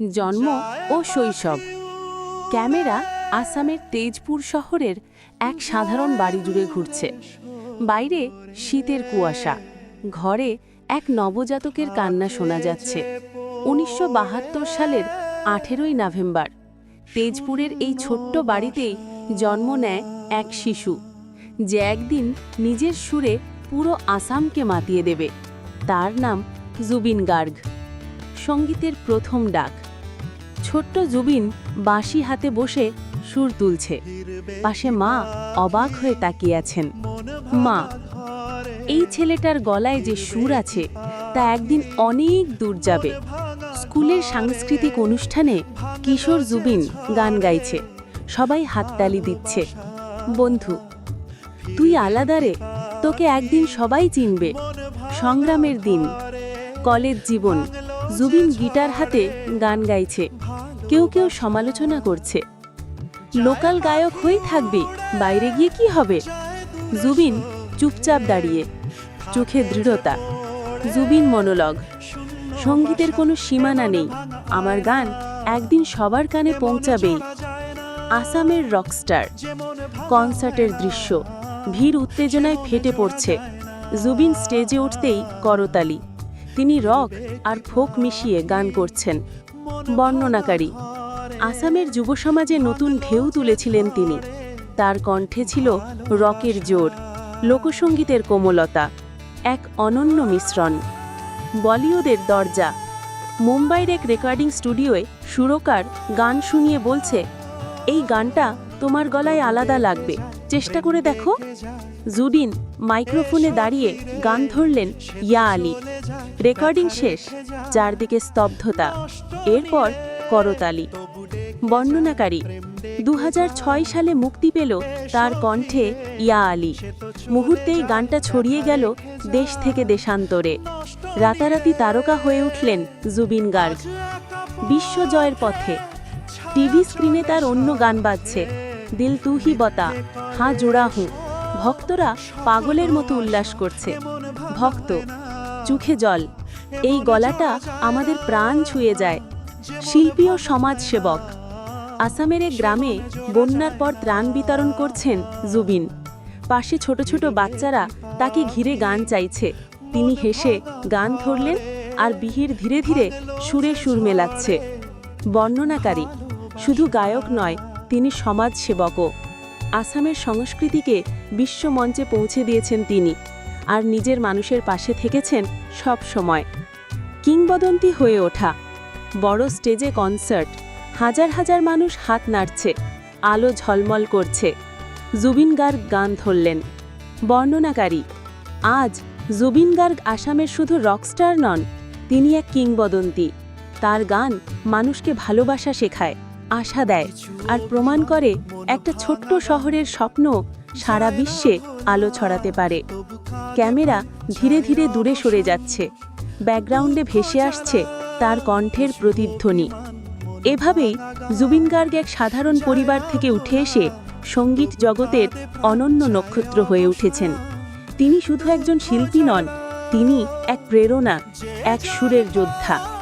জন্ম ও শৈশব। ক্যামেরা আসামের তেজপুর শহরের এক সাধারণ বাড়ি জুড়ে ঘুরছে। বাইরে শীতের কুয়াশা, ঘরে এক নবজাতকের কান্না শোনা যাচ্ছে। উনিশশো বাহাত্তর সালের আঠেরোই নভেম্বর, তেজপুরের এই ছোট্ট বাড়িতেই জন্ম নেয় এক শিশু। যে একদিন নিজের সুরে পুরো আসামকে মাতিয়ে দেবে, তার নাম জুবিন গার্গ। সঙ্গীতের প্রথম ডাক। ছোট্ট জুবিন বাঁশি হাতে বসে সুর তুলছে। পাশে মা অবাক হয়ে তাকিয়ে আছেন। মা, এই ছেলেটার গলায় যে সুর আছে, তা একদিন অনেক দূর যাবে। স্কুলের সাংস্কৃতিক অনুষ্ঠানে কিশোর জুবিন গান গাইছে। সবাই হাততালি দিচ্ছে। বন্ধু, তুই আলাদারে তোকে একদিন সবাই চিনবে। সংগ্রামের দিন, কলেজ জীবন, জুবিন গিটার হাতে গান গাইছে। কেউ কেউ সমালোচনা করছে। লোকাল গায়ক হয়েই থাকবে, বাইরে গিয়ে কি হবে? জুবিন চুপচাপ দাঁড়িয়ে, চোখে দৃঢ়তা। জুবিন মনোলগ। সঙ্গীতের কোনো সীমানা নেই। আমার গান একদিন সবার কানে পৌঁছাবেই। আসামের রকস্টার। কনসার্টের দৃশ্য। ভিড় উত্তেজনায় ফেটে পড়ছে। জুবিন স্টেজে উঠতেই করতালি। তিনি রক আর ফোক মিশিয়ে গান করছেন। বর্ণনাকারী। আসামের যুব সমাজে নতুন ঢেউ তুলেছিলেন তিনি। তার কণ্ঠে ছিল রকের জোর, লোকসঙ্গীতের কোমলতা, এক অনন্য মিশ্রণ। বলিউডের দরজা, মুম্বাইয়ের এক রেকর্ডিং স্টুডিওয়ে সুরকার গান শুনিয়ে বলছে, এই গানটা তোমার গলায় আলাদা লাগবে, চেষ্টা করে দেখো। জুডিন মাইক্রোফোনে দাঁড়িয়ে গান ধরলেন ইয়া আলী। রেকর্ডিং শেষ, চারদিকে স্তব্ধতা। এরপর করতালি বর্ণনাকারী দু হাজার ছয় সালে মুক্তি পেল তার কণ্ঠে ইয়া আলী। মুহূর্তেই গানটা ছড়িয়ে গেল দেশ থেকে দেশান্তরে। রাতারাতি তারকা হয়ে উঠলেন জুবিন গার্গ। বিশ্বজয়ের পথে। টিভি স্ক্রিনে তার অন্য গান বাজছে, দিল তুহি বতা, হাঁ জোড়া হুঁ। ভক্তরা পাগলের মতো উল্লাস করছে। ভক্ত, চোখে জল, এই গলাটা আমাদের প্রাণ ছুঁয়ে যায়। শিল্পী ও সমাজসেবক। আসামের এক গ্রামে বন্যার পর ত্রাণ বিতরণ করছেন জুবিন। পাশে ছোট ছোট বাচ্চারা তাকে ঘিরে গান চাইছে। তিনি হেসে গান ধরলেন আর বিহির ধীরে ধীরে সুরে সুর মেলাচ্ছে। বর্ণনাকারী, শুধু গায়ক নয়, তিনি সমাজসেবকও। আসামের সংস্কৃতিকে বিশ্বমঞ্চে পৌঁছে দিয়েছেন তিনি আর নিজের মানুষের পাশে থেকেছেন সব সময় কিংবদন্তি হয়ে ওঠা বড় স্টেজে কনসার্ট। হাজার হাজার মানুষ হাত নাড়ছে, আলো ঝলমল করছে। জুবিন গার্গ গান ধরলেন। বর্ণনাকারী, আজ জুবিন গার্গ আসামের শুধু রকস্টার নন, তিনি এক কিংবদন্তি। তার গান মানুষকে ভালোবাসা শেখায়, আশা দেয় আর প্রমাণ করে একটা ছোট্ট শহরের স্বপ্ন সারা বিশ্বে আলো ছড়াতে পারে। ক্যামেরা ধীরে ধীরে দূরে সরে যাচ্ছে, ব্যাকগ্রাউন্ডে ভেসে আসছে তার কণ্ঠের প্রতিধ্বনি। এভাবেই জুবিন গার্গ এক সাধারণ পরিবার থেকে উঠে এসে সংগীত জগতের অনন্য নক্ষত্র হয়ে উঠেছেন। তিনি শুধু একজন শিল্পী নন, তিনি এক প্রেরণা, এক সুরের যোদ্ধা।